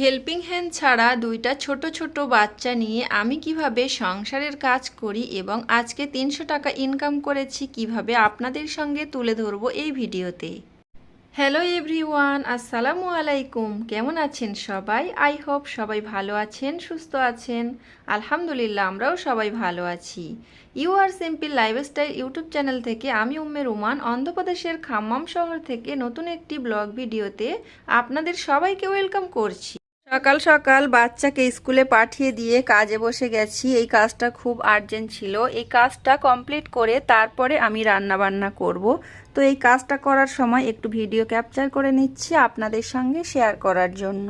Helping hand ছাড়া দুইটা ছোট ছোট বাচ্চা নিয়ে আমি কীভাবে সংসারের কাজ করি এবং আজকে তিনশো টাকা ইনকাম করেছি কীভাবে আপনাদের সঙ্গে তুলে ধরবো এই ভিডিওতে। হ্যালো এভরিওয়ান আসসালামু আলাইকুম। কেমন আছেন সবাই? আই হোপ সবাই ভালো আছেন, সুস্থ আছেন। আলহামদুলিল্লাহ, আমরাও সবাই ভালো আছি। You are simple lifestyle YouTube channel থেকে আমি উম্মে রুমান, অন্ধ্রপ্রদেশের খাম্মাম শহর থেকে নতুন একটি ব্লগ ভিডিওতে আপনাদের সবাইকে ওয়েলকাম করছি। সকাল সকাল বাচ্চাকে স্কুলে পাঠিয়ে দিয়ে কাজে বসে গেছি। এই কাজটা খুব আর্জেন্ট ছিল। এই কাজটা কমপ্লিট করে তারপরে আমি রান্না বান্না করব। তো এই কাজটা করার সময় একটু ভিডিও ক্যাপচার করে নিচ্ছি আপনাদের সঙ্গে শেয়ার করার জন্য।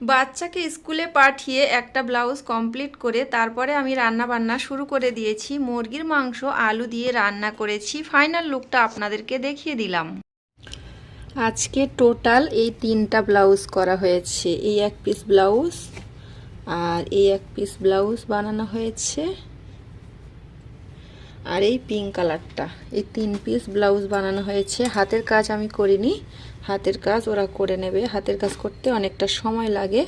বাচ্চাকে স্কুলে পাঠিয়ে একটা ব্লাউজ কমপ্লিট করে তারপরে আমি রান্না বান্না শুরু করে দিয়েছি। মুরগির মাংস, আলু দিয়ে রান্না করেছি। ফাইনাল লুকটা আপনাদেরকে দেখিয়ে দিলাম। আজকে টোটাল এই তিনটা ব্লাউজ করা হয়েছে। এই এক পিস ব্লাউজ আর এই এক পিস ব্লাউজ বানানো হয়েছে। আর এই পিঙ্ক কালারটা এই তিন পিস ব্লাউজ বানানো হয়েছে। হাতের কাজ আমি করিনি। হাতের কাজ ওরা করে নেবে। হাতের কাজ করতে অনেকটা সময় লাগে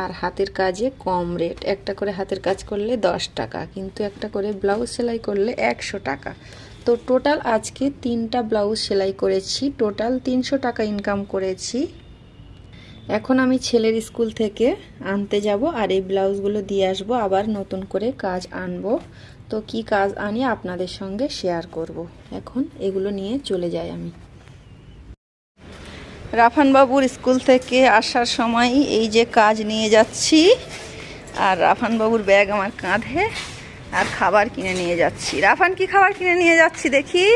আর হাতের কাজে কম রেট একটা করে হাতের কাজ করলে দশ টাকা, কিন্তু একটা করে ব্লাউজ সেলাই করলে একশো টাকা। তো টোটাল আজকে তিনটা ব্লাউজ সেলাই করেছি। টোটাল তিনশো টাকা ইনকাম করেছি। এখন আমি ছেলের স্কুল থেকে আনতে যাব আর এই ব্লাউজগুলো দিয়ে আসব, আবার নতুন করে কাজ আনব। তো কি কাজ আনি আপনাদের সঙ্গে শেয়ার করব। এখন এগুলো নিয়ে চলে যাই আমি। রাফানবাবুর স্কুল থেকে আসার সময় এই যে কাজ নিয়ে যাচ্ছি, আর রাফানবাবুর ব্যাগ আমার কাঁধে। আর খাবার কিনে নিয়ে যাচ্ছি। রাফান, কি খাবার কিনে নিয়ে যাচ্ছি দেখি?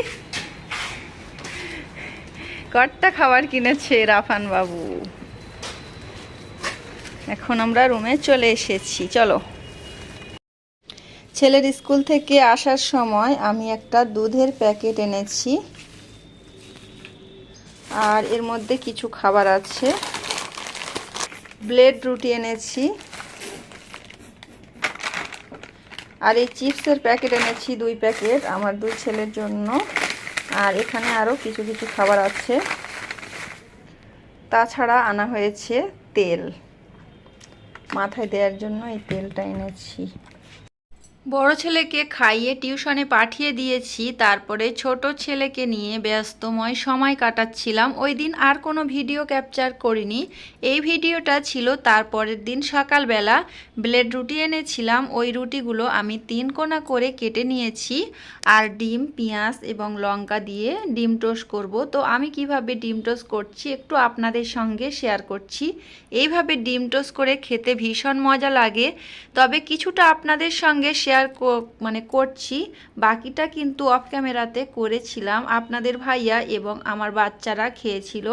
কটটা খাবার কিনেছে রাফান বাবু। এখন আমরা রুমে চলে এসেছি, চলো। ছেলের স্কুল থেকে আসার সময় আমি একটা দুধের প্যাকেট এনেছি। আর এর মধ্যে কিছু খাবার আছে। ব্লেড রুটি এনেছি। আর এই চিপসের প্যাকেট এনেছি দুই প্যাকেট আমার দুই ছেলের জন্য। আর এখানে আরও কিছু কিছু খাবার আছে। তাছাড়া আনা হয়েছে তেল। মাথায় দেওয়ার জন্য এই তেলটা এনেছি। বড় ছেলেকে খাইয়ে টিউশনে পাঠিয়ে দিয়েছি, তারপরে ছোট ছেলেকে নিয়ে ব্যস্তময় সময় কাটাচ্ছিলাম। ওই দিন আর কোনো ভিডিও ক্যাপচার করিনি। এই ভিডিওটা ছিল তারপরের দিন সকালবেলা। ব্লেড রুটি এনেছিলাম, ওই রুটিগুলো আমি তিন কোনা করে কেটে নিয়েছি। আর ডিম, পেঁয়াজ এবং লঙ্কা দিয়ে ডিম টোস্ট করব। তো আমি কীভাবে ডিম টোস্ট করছি একটু আপনাদের সঙ্গে শেয়ার করছি। এইভাবে ডিম টোস্ট করে খেতে ভীষণ মজা লাগে। তবে কিছুটা আপনাদের সঙ্গে শেয়ার মানে করছি। বাকিটা কিন্তু অফ ক্যামেরাতে করেছিলাম। আপনাদের ভাইয়া এবং আমার বাচ্চারা খেয়েছিল।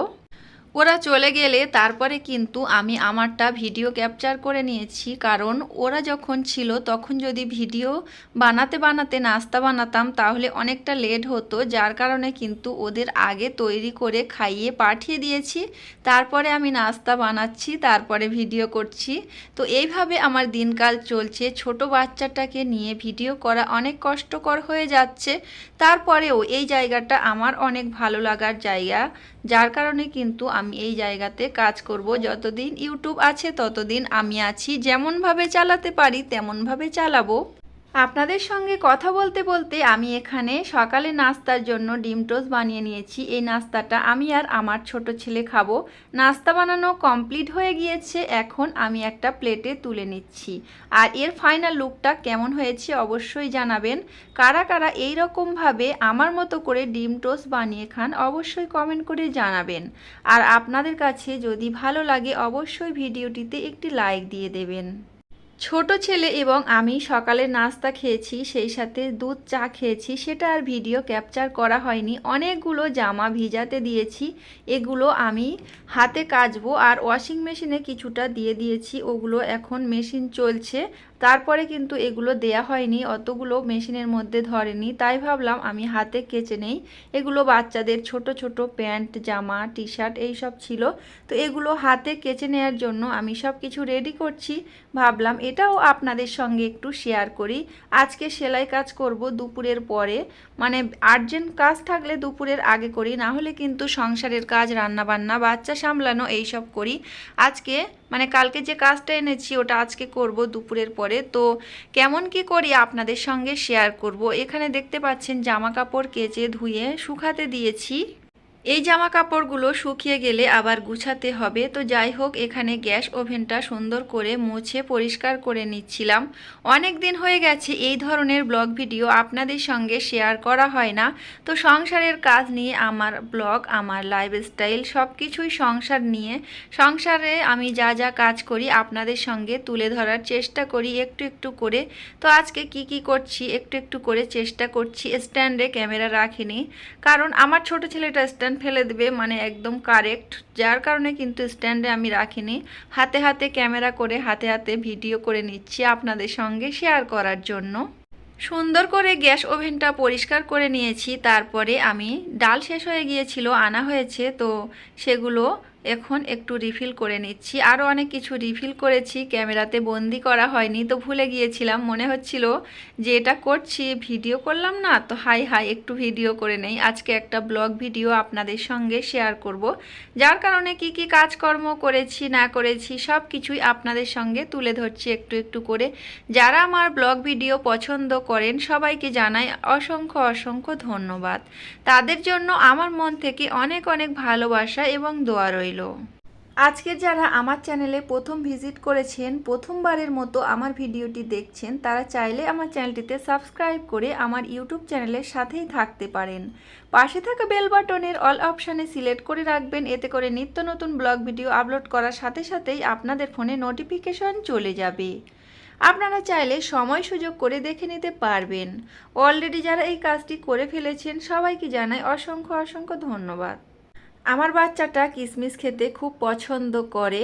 ওরা চলে গেলে তারপরে কিন্তু আমি আমারটা ভিডিও ক্যাপচার করে নিয়েছি। কারণ ওরা যখন ছিল, তখন যদি ভিডিও বানাতে বানাতে, নাস্তা বানাতাম, তাহলে অনেকটা লেট হতো। যার কারণে কিন্তু ওদের আগে তৈরি করে খাইয়ে পাঠিয়ে দিয়েছি। তারপরে আমি নাস্তা বানাচ্ছি, তারপরে ভিডিও করছি। তো এইভাবে আমার দিনকাল চলছে। ছোট বাচ্চাটাকে নিয়ে ভিডিও করা অনেক কষ্টকর হয়ে যাচ্ছে। তারপরেও এই জায়গাটা আমার অনেক ভালো লাগার জায়গা। যার কারণে কিন্তু আমি এই জায়গাতে কাজ করব। যতদিন ইউটিউব আছে, ততদিন আমি আছি। যেমনভাবে চালাতে পারি, তেমনভাবে চালাবো। আপনাদের সঙ্গে কথা বলতে বলতে আমি এখানে সকালে নাস্তার জন্য ডিম টোস্ট বানিয়ে নিয়েছি। এই নাস্তাটা আমি আর আমার ছোট ছেলে খাব। নাস্তা বানানো কমপ্লিট হয়ে গিয়েছে। এখন আমি একটা প্লেটে তুলে নিচ্ছি। আর এর ফাইনাল লুকটা কেমন হয়েছে অবশ্যই জানাবেন। কারা কারা এই রকমভাবে আমার মতো করে ডিম টোস্ট বানিয়ে খান অবশ্যই কমেন্ট করে জানাবেন। আর আপনাদের কাছে যদি ভালো লাগে অবশ্যই ভিডিওটিতে একটি লাইক দিয়ে দেবেন। ছোট ছেলে এবং আমি সকালে নাস্তা খেয়েছি, সেই সাথে দুধ চা খেয়েছি, সেটা আর ভিডিও ক্যাপচার করা হয়নি। অনেকগুলো জামা ভিজাতে দিয়েছি, এগুলো আমি হাতে কাচবো আর ওয়াশিং মেশিনে কিছুটা দিয়ে দিয়েছি, ওগুলো এখন মেশিন চলছে। তারপরে কিন্তু এগুলো দেয়া হয়নি, অতগুলো মেশিনের মধ্যে ধরেনি। তাই ভাবলাম আমি হাতে কেচে নেই। এগুলো বাচ্চাদের ছোট ছোট প্যান্ট, জামা টি শার্ট এইসব ছিল। তো এগুলো হাতে কেচে নেওয়ার জন্য আমি সব কিছু রেডি করছি। ভাবলাম এটাও আপনাদের সঙ্গে একটু শেয়ার করি। আজকে সেলাই কাজ করব দুপুরের পরে। মানে আর্জেন্ট কাজ থাকলে দুপুরের আগে করি, না হলে কিন্তু সংসারের কাজ রান্না বান্না বাচ্চা সামলানো এইসব করি। আজকে মানে কালকে যে কাজটা এনেছি, ওটা আজকে করব দুপুরের পরে। তো কেমন কি করি আপনাদের সঙ্গে শেয়ার করব? এখানে দেখতে পাচ্ছেন জামা কাপড় কেচে ধুয়ে শুকাতে দিয়েছি। এই জামা কাপড়গুলো শুকিয়ে গেলে আবার গুছাতে হবে। তো যাই হোক, এখানে গ্যাস ওভেনটা সুন্দর করে মুছে পরিষ্কার করে নিচ্ছিলাম। অনেক দিন হয়ে গেছে এই ধরনের ব্লগ ভিডিও আপনাদের সঙ্গে শেয়ার করা হয় না। তো সংসারের কাজ নিয়ে আমার ব্লগ, আমার লাইফস্টাইল সব কিছুই সংসার নিয়ে। সংসারে আমি যা যা কাজ করি আপনাদের সঙ্গে তুলে ধরার চেষ্টা করি একটু একটু করে। তো আজকে কি কি করছি একটু একটু করে চেষ্টা করছি। স্ট্যান্ডে ক্যামেরা রাখিনি। কারণ আমার ছোট ছেলেটা স্ট্যান্ড ফেলে দেবে মানে একদম কারেক্ট যার কারণে কিন্তু স্ট্যান্ডে আমি রাখিনি। হাতে হাতে ক্যামেরা করে হাতে হাতে ভিডিও করে নিচ্ছি আপনাদের সঙ্গে শেয়ার করার জন্য। সুন্দর করে গ্যাস ওভেনটা পরিষ্কার করে নিয়েছি, তারপরে আমি ডাল শেষ হয়ে গিয়েছিল, আনা হয়েছে, তো সেগুলো এখন একটু রিফিল করে নিচ্ছি। আরও অনেক কিছু রিফিল করেছি, ক্যামেরাতে বন্দি করা হয়নি, তো ভুলে গিয়েছিলাম। মনে হচ্ছিল যে এটা করছি, ভিডিও করলাম না, তো হাই হাই একটু ভিডিও করে নেই। আজকে একটা ব্লগ ভিডিও আপনাদের সঙ্গে শেয়ার করব। যার কারণে কি কি কাজকর্ম করেছি, না করেছি, সব কিছুই আপনাদের সঙ্গে তুলে ধরছি একটু একটু করে। যারা আমার ব্লগ ভিডিও পছন্দ করেন, সবাইকে জানাই অসংখ্য অসংখ্য ধন্যবাদ। তাদের জন্য আমার মন থেকে অনেক অনেক ভালোবাসা এবং দোয়া রইল। আজকে যারা আমার চ্যানেলে প্রথম ভিজিট করেছেন, প্রথমবারের মতো আমার ভিডিওটি দেখছেন, তারা চাইলে আমার চ্যানেলটিতে সাবস্ক্রাইব করে আমার ইউটিউব চ্যানেলের সাথেই থাকতে পারেন। পাশে থাকা বেল বাটনের অল অপশানে সিলেক্ট করে রাখবেন, এতে করে নিত্য নতুন ব্লগ ভিডিও আপলোড করার সাথে সাথেই আপনাদের ফোনে নোটিফিকেশন চলে যাবে। আপনারা চাইলে সময় সুযোগ করে দেখে নিতে পারবেন। অলরেডি যারা এই কাজটি করে ফেলেছেন, সবাইকে জানাই অসংখ্য অসংখ্য ধন্যবাদ। আমার বাচ্চাটা কিশমিশ খেতে খুব পছন্দ করে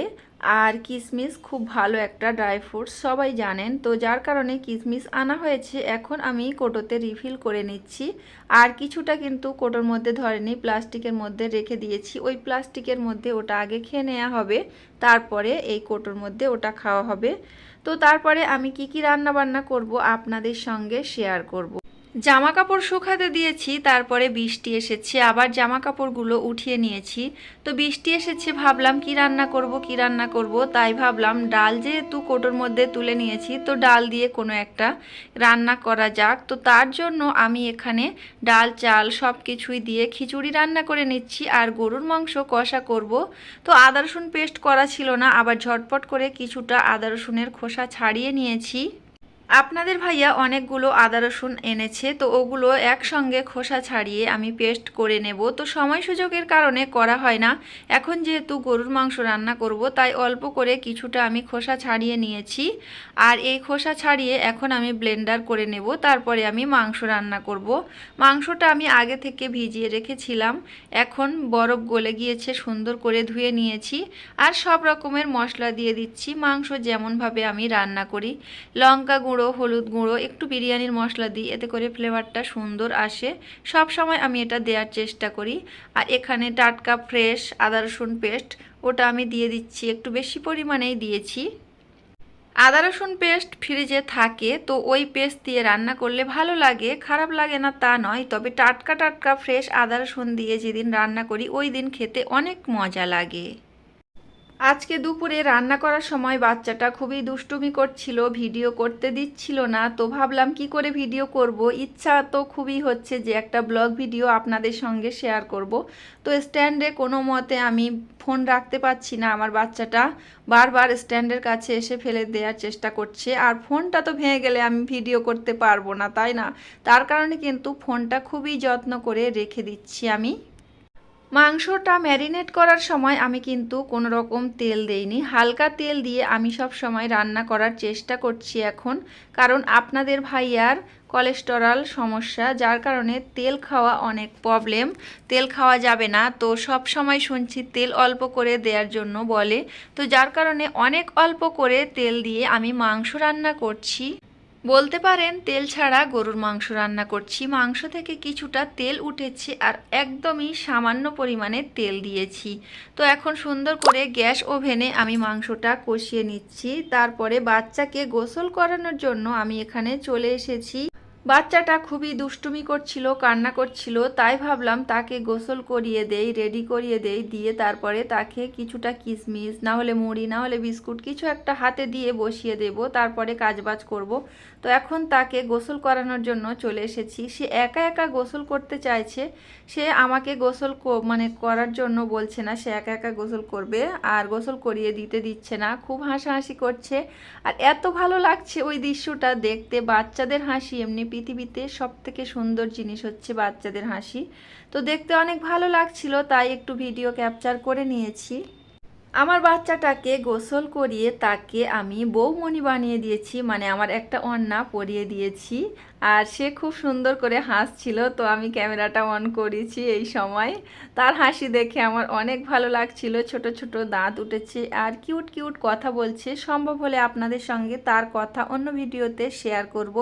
আর কিশমিশ খুব ভালো একটা ড্রাই ফ্রুটস সবাই জানেন। তো যার কারণে কিশমিশ আনা হয়েছে, এখন আমি কোটোতে রিফিল করে নিচ্ছি। আর কিছুটা কিন্তু কোটোর মধ্যে ধরেনি, প্লাস্টিকের মধ্যে রেখে দিয়েছি। ওই প্লাস্টিকের মধ্যে ওটা আগে খেয়ে নেওয়া হবে, তারপরে এই কোটোর মধ্যে ওটা খাওয়া হবে। তো তারপরে আমি কি কি রান্না বান্না করব আপনাদের সঙ্গে শেয়ার করব। জামা কাপড় শুকাতে দিয়েছি, তারপরে বৃষ্টি এসেছে, আবার জামা কাপড়গুলো উঠিয়ে নিয়েছি। তো বৃষ্টি এসেছে, ভাবলাম কি রান্না করব, কি রান্না করব, তাই ভাবলাম ডাল যেহেতু কোটোর মধ্যে তুলে নিয়েছি, তো ডাল দিয়ে কোনো একটা রান্না করা যাক। তো তার জন্য আমি এখানে ডাল, চাল সব কিছুই দিয়ে খিচুড়ি রান্না করে নিচ্ছি, আর গরুর মাংস কষা করব। তো আদা রসুন পেস্ট করা ছিল না, আবার ঝটপট করে কিছুটা আদা রসুনের খোসা ছাড়িয়ে নিয়েছি। আপনাদের ভাইয়া অনেকগুলো আদা রসুন এনেছে, তো ওগুলো একসঙ্গে খোসা ছাড়িয়ে আমি পেস্ট করে নেব। তো সময় সুযোগের কারণে করা হয় না। এখন যেহেতু গরুর মাংস রান্না করব, তাই অল্প করে কিছুটা আমি খোসা ছাড়িয়ে নিয়েছি। আর এই খোসা ছাড়িয়ে এখন আমি ব্লেন্ডার করে নেব, তারপরে আমি মাংস রান্না করব। মাংসটা আমি আগে থেকে ভিজিয়ে রেখেছিলাম। এখন বরফ গলে গিয়েছে, সুন্দর করে ধুয়ে নিয়েছি। আর সব রকমের মশলা দিয়ে দিচ্ছি, মাংস যেমনভাবে আমি রান্না করি। লঙ্কা গুঁড়ো গুঁড়ো, হলুদ গুঁড়ো, একটু বিরিয়ানির মশলা দিই, এতে করে ফ্লেভারটা সুন্দর আসে। সব সময় আমি এটা দেওয়ার চেষ্টা করি। আর এখানে টাটকা ফ্রেশ আদা রসুন পেস্ট, ওটা আমি দিয়ে দিচ্ছি, একটু বেশি পরিমাণেই দিয়েছি। আদা রসুন পেস্ট ফ্রিজে থাকে, তো ওই পেস্ট দিয়ে রান্না করলে ভালো লাগে। খারাপ লাগে না তা নয়, তবে টাটকা টাটকা ফ্রেশ আদা রসুন দিয়ে যেদিন রান্না করি, ওই দিন খেতে অনেক মজা লাগে। আজকে দুপুরে রান্না করার সময় বাচ্চাটা খুবই দুষ্টুমি করছিল, ভিডিও করতে দিচ্ছিল না, তো ভাবলাম কি করে ভিডিও করব? ইচ্ছা তো খুবই হচ্ছে যে একটা ব্লগ ভিডিও আপনাদের সঙ্গে শেয়ার করব। তো স্ট্যান্ডে কোনো মতে আমি ফোন রাখতে পারছি না, আমার বাচ্চাটা বারবার স্ট্যান্ডের কাছে এসে ফেলে দেওয়ার চেষ্টা করছে, আর ফোনটা তো ভেঙে গেলে আমি ভিডিও করতে পারব না, তাই না? তার কারণে কিন্তু ফোনটা খুবই যত্ন করে রেখে দিচ্ছি আমি। মাংসটা ম্যারিনেট করার সময় আমি কিন্তু কোনো রকম তেল দেইনি। হালকা তেল দিয়ে আমি সব সময় রান্না করার চেষ্টা করছি এখন। কারণ আপনাদের ভাইয়ার কোলেস্টেরল সমস্যা, যার কারণে তেল খাওয়া অনেক প্রবলেম তেল খাওয়া যাবে না, তো সব সময় শুনছি তেল অল্প করে দেওয়ার জন্য বলে। তো যার কারণে অনেক অল্প করে তেল দিয়ে আমি মাংস রান্না করছি। বলতে পারেন, তেল ছাড়া গরুর মাংস রান্না করছি। মাংস থেকে কিছুটা তেল উঠেছে আর একদমই সামান্য পরিমাণে তেল দিয়েছি। তো এখন সুন্দর করে গ্যাস ওভেনে আমি মাংসটা কষিয়ে নিচ্ছি। তারপরে বাচ্চাকে গোসল করানোর জন্য আমি এখানে চলে এসেছি। বাচ্চাটা খুবই দুষ্টুমি করছিল, কান্না করছিল, তাই ভাবলাম তাকে গোসল করিয়ে দেই, রেডি করিয়ে দেই, দিয়ে তারপরে তাকে কিছুটা কিশমিশ না হলে মুড়ি, না হলে বিস্কুট, কিছু একটা হাতে দিয়ে বসিয়ে দেব। তারপরে কাজবাজ করব। তো এখন তাকে গোসল করানোর জন্য চলে এসেছি। সে একা একা গোসল করতে চাইছে। সে আমাকে গোসল মানে করার জন্য বলছে না, সে একা একা গোসল করবে আর গোসল করিয়ে দিতে দিচ্ছে না। খুব হাসাহাসি করছে। আর এত ভালো লাগছে ওই দৃশ্যটা দেখতে। বাচ্চাদের হাসি এমনি পৃথিবীতে সব থেকে সুন্দর জিনিস হচ্ছে বাচ্চাদের হাসি। তো দেখতে অনেক ভালো লাগছিল, তাই একটু ভিডিও ক্যাপচার করে নিয়েছি। আমার বাচ্চাটাকে গোসল করিয়ে তাকে আমি বৌমণি বানিয়ে দিয়েছি মানে আমার একটা অন্না পরিয়ে দিয়েছি। আর সে খুব সুন্দর করে হাসছিল, তো আমি ক্যামেরাটা অন করেছি এই সময়। তার হাসি দেখে আমার অনেক ভালো লাগছিল, ছোট ছোট দাঁত উঠেছে আর কিউট কিউট কথা বলছে। সম্ভব হলে আপনাদের সঙ্গে তার কথা অন্য ভিডিওতে শেয়ার করব।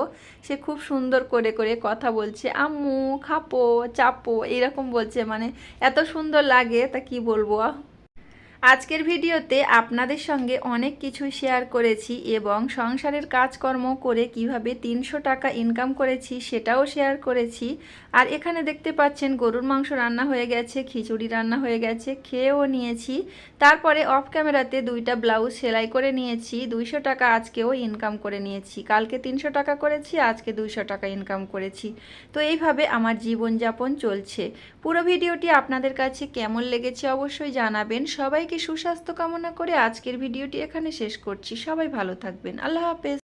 সে খুব সুন্দর করে করে কথা বলছে, আম্মু, খাপো, চাপো, এরকম বলছে মানে এত সুন্দর লাগে, তা কি বলব? আজকের ভিডিওতে আপনাদের সঙ্গে অনেক কিছু শেয়ার করেছি এবং সংসারের কাজকর্ম করে কীভাবে তিনশো টাকা ইনকাম করেছি সেটাও শেয়ার করেছি। আর এখানে দেখতে পাচ্ছেন, গরুর মাংস রান্না হয়ে গেছে, খিচুড়ি রান্না হয়ে গেছে, খেয়েও নিয়েছি। তারপরে অফ ক্যামেরাতে দুইটা ব্লাউজ সেলাই করে নিয়েছি, দুইশো টাকা আজকেও ইনকাম করে নিয়েছি। কালকে তিনশো টাকা করেছি, আজকে দুইশো টাকা ইনকাম করেছি। তো এইভাবে আমার জীবনযাপন চলছে। পুরো ভিডিওটি আপনাদের কাছে কেমন লেগেছে অবশ্যই জানাবেন। সবাইকে সুস্বাস্থ্য কামনা করে আজকের ভিডিওটি এখানে শেষ করছি। সবাই ভালো থাকবেন। আল্লাহ হাফেজ।